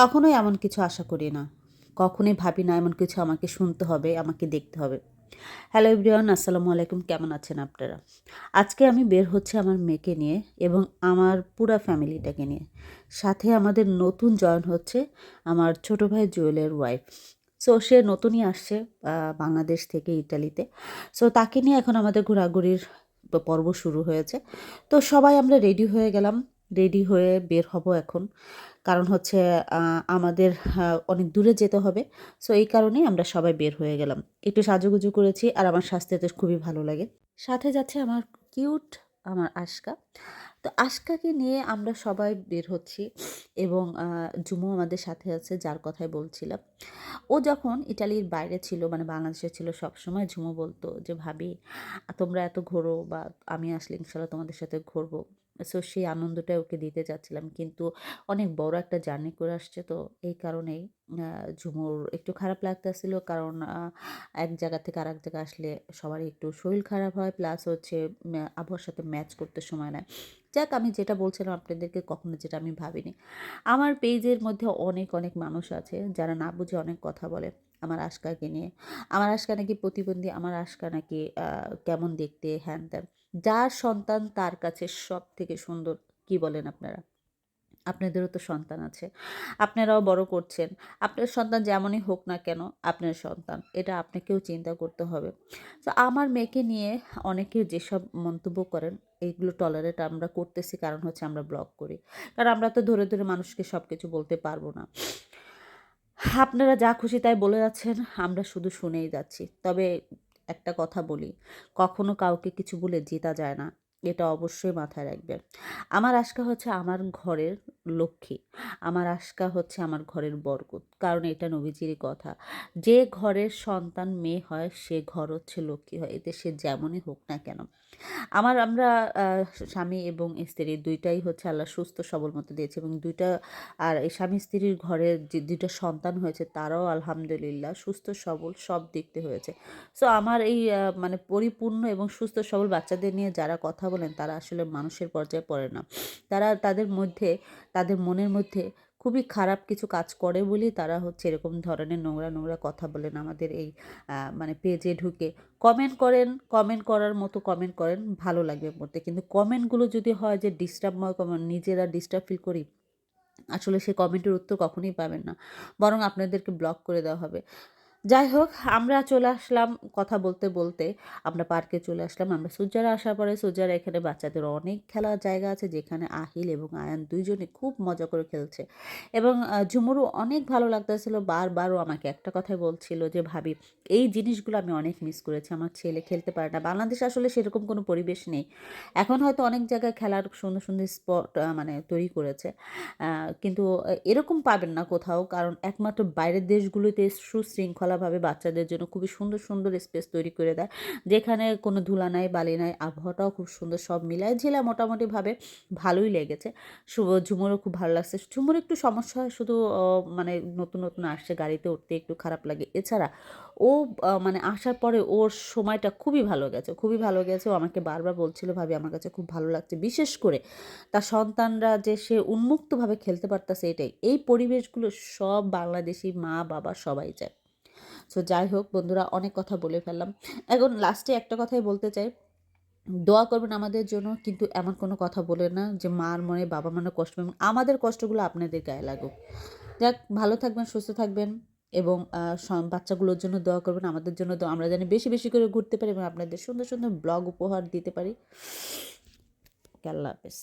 কখনোই এমন কিছু আশা করি না। কখনোই ভাবি না, এমন কিছু আমাকে শুনতে হবে, আমাকে দেখতে হবে। হ্যালো এভরিওয়ান, আসসালামু আলাইকুম। কেমন আছেন আপনারা? আজকে আমি বের হচ্ছে আমার মেয়েকে নিয়ে এবং আমার পুরা ফ্যামিলিটাকে নিয়ে। সাথে আমাদের নতুন জয়েন হচ্ছে আমার ছোট ভাই জুয়েলের ওয়াইফ সো সে নতুনই আসছে বাংলাদেশ থেকে ইটালিতে সো তাকে নিয়ে এখন আমাদের ঘোরাঘুরির পর্ব শুরু হয়েছে। তো সবাই আমরা রেডি হয়ে গেলাম। রেডি হয়ে বের হব এখন। কারণ হচ্ছে আমাদের অনেক দূরে যেতে হবে। সো এই কারণেই আমরা সবাই বের হয়ে গেলাম। একটু সাজুগুজু করেছি আর আমার স্বাস্থ্যতে খুবই ভালো লাগে। সাথে যাচ্ছে আমার কিউট আমার আশকা। তো আশকাকে নিয়ে আমরা সবাই বের হচ্ছি এবং জুমু আমাদের সাথে আছে, যার কথাই বলছিলাম। ও যখন ইটালির বাইরে ছিল মানে বাংলাদেশে ছিল, সবসময় ঝুমো বলতো যে, ভাবি, তোমরা এত ঘোরো বা আমি আসলে ইনশাল্লাহ তোমাদের সাথে ঘুরবো। সো সেই আনন্দটাই ওকে দিতে চাচ্ছিলাম। কিন্তু অনেক বড় একটা জার্নি করে আসছে তো, এই কারণেই ঝুমুর একটু খারাপ লাগতেছিল কারণ এক জায়গা থেকে আরেক জায়গা আসলে সবারই একটু শরীর খারাপ হয়, প্লাস হচ্ছে আবহাওয়ার সাথে ম্যাচ করতে সময় নেয়। যাক, আমি যেটা বলছিলাম আপনাদেরকে কখনো যেটা আমি ভাবিনি। আমার পেজের মধ্যে অনেক অনেক মানুষ আছে যারা না বুঝে অনেক কথা বলে। আমার আশকাকে নিয়ে। আমার আশকা নাকি প্রতিবন্ধী, আমার আশকা নাকি কেমন দেখতে, হ্যান ত্যান। যার সন্তান তার কাছে সব থেকে সুন্দর, কি বলেন আপনারা? আপনাদেরও তো সন্তান আছে। আপনারাও বড় করছেন। আপনার সন্তান যেমনই হোক না কেন, আপনার সন্তান, এটা আপনাকেও চিন্তা করতে হবে। তো আমার মেয়েকে নিয়ে অনেকে যেসব মন্তব্য করেন এইগুলো টলারেট আমরা করতেছি, কারণ হচ্ছে আমরা ব্লগ করি। কারণ আমরা তো ধরে ধরে মানুষকে সব কিছু বলতে পারব না। আপনারা যা খুশি তাই বলে যাচ্ছেন, আমরা শুধু শুনেই যাচ্ছি। তবে একটা কথা বলি, কখনো কাউকে কিছু বলে জেতা যায় না। এটা অবশ্যই মাথায় রাখবেন। আমার আশকা হচ্ছে আমার ঘরের লক্ষ্মী। আমার আশকা হচ্ছে আমার ঘরের বরকত। কারণ এটা নবীজিরই কথা। যে ঘরের সন্তান মেয়ে হয়, সে ঘর হচ্ছে লক্ষ্মী হয়। এতে সে যেমনই হোক না কেন। আমার, আমরা স্বামী এবং স্ত্রী দুইটাই হচ্ছে আল্লাহ সুস্থ, সবল মতো দিয়েছে এবং দুইটা, আর এই স্বামী স্ত্রীর ঘরে যে দুইটা সন্তান হয়েছে, তারাও আলহামদুলিল্লাহ সুস্থ, সবল, সব দিকতে হয়েছে। সো আমার এই মানে পরিপূর্ণ এবং সুস্থ, সবল বাচ্চাদের নিয়ে যারা কথা বলেন, তারা আসলে মানুষের পর্যায়ে পড়ে না। তারা তাদের মধ্যে, তাদের মনের মধ্যে খুবই খারাপ কিছু কাজ করে বলেই তারা হচ্ছে এরকম ধরনের নোংরা নোংরা কথা বলেন আমাদের এই মানে পেজে ঢুকে। কমেন্ট করেন কমেন্ট করার মতো কমেন্ট করেন, ভালো লাগবে পড়তে। কিন্তু কমেন্টগুলো যদি হয় যে ডিস্টার্বময় কমেন্ট নিজেরা ডিস্টার্ব ফিল করি, আসলে সেই কমেন্টের উত্তর কখনোই পাবেন না। বরং আপনাদেরকে ব্লক করে দেওয়া হবে। যাই হোক আমরা চলে আসলাম কথা বলতে বলতে। আমরা পার্কে চলে আসলাম। আমরা সুজারা আসার পরে সুজারা এখানে বাচ্চাদের অনেক খেলার জায়গা আছে যেখানে আহিল এবং আয়ান দুইজনে খুব মজা করে খেলছে। এবং আহ, ঝুমুরও অনেক ভালো লাগতেছিল। বারবারও আমাকে একটা কথাই বলছিল যে ভাবি এই জিনিসগুলো আমি অনেক মিস করেছি। আমার ছেলে খেলতে পারে না। বাংলাদেশে আসলে সেরকম কোনো পরিবেশ নেই। এখন হয়তো অনেক জায়গায় খেলার সুন্দর সুন্দর স্পট মানে তৈরি করেছে। কিন্তু এরকম পাবেন না কোথাও। কারণ একমাত্র বাইরের দেশগুলোতে সুশৃঙ্খলাভাবে বাচ্চাদের জন্য খুবই সুন্দর সুন্দর স্পেস তৈরি করে দেয়। যেখানে কোনো ধুলা নাই, বালি নাই, আবহাওয়াটাও খুব সুন্দর সব মিলায়। ঝিলা মোটামুটিভাবে ভালোই লেগেছে। শুভ, ঝুমুরও খুব ভালো লাগছে। ঝুমুর একটু সমস্যা হয় শুধু মানে নতুন নতুন আসছে গাড়িতে উঠতে একটু খারাপ লাগে। এছাড়া ও মানে আসার পরে ওর সময়টা খুবই ভালো গেছে, খুবই ভালো গেছে। ও আমাকে বারবার বলছিল, ভাবি, আমার কাছে খুব ভালো লাগছে। বিশেষ করে তার সন্তানরা যে সে উন্মুক্তভাবে খেলতে পারতেছে এটাই। এই পরিবেশগুলো সব বাংলাদেশি মা বাবা সবাই চায়। সো যাই হোক, বন্ধুরা, অনেক কথা বলে ফেললাম। এখন লাস্টে একটা কথাই বলতে চাই। দোয়া করবেন আমাদের জন্য, কিন্তু এমন কোনো কথা বলে না যে মার মনে, বাবা মনে কষ্ট পাবেন আমাদের কষ্টগুলো আপনাদের গায়ে লাগুক। যাক, ভালো থাকবেন, সুস্থ থাকবেন এবং বাচ্চাগুলোর জন্য দোয়া করবেন। আমাদের জন্য তো আমরা জানি বেশি বেশি করে ঘুরতে পারি এবং আপনাদের সুন্দর সুন্দর ব্লগ উপহার দিতে পারি। আল্লাহ হাফেজ।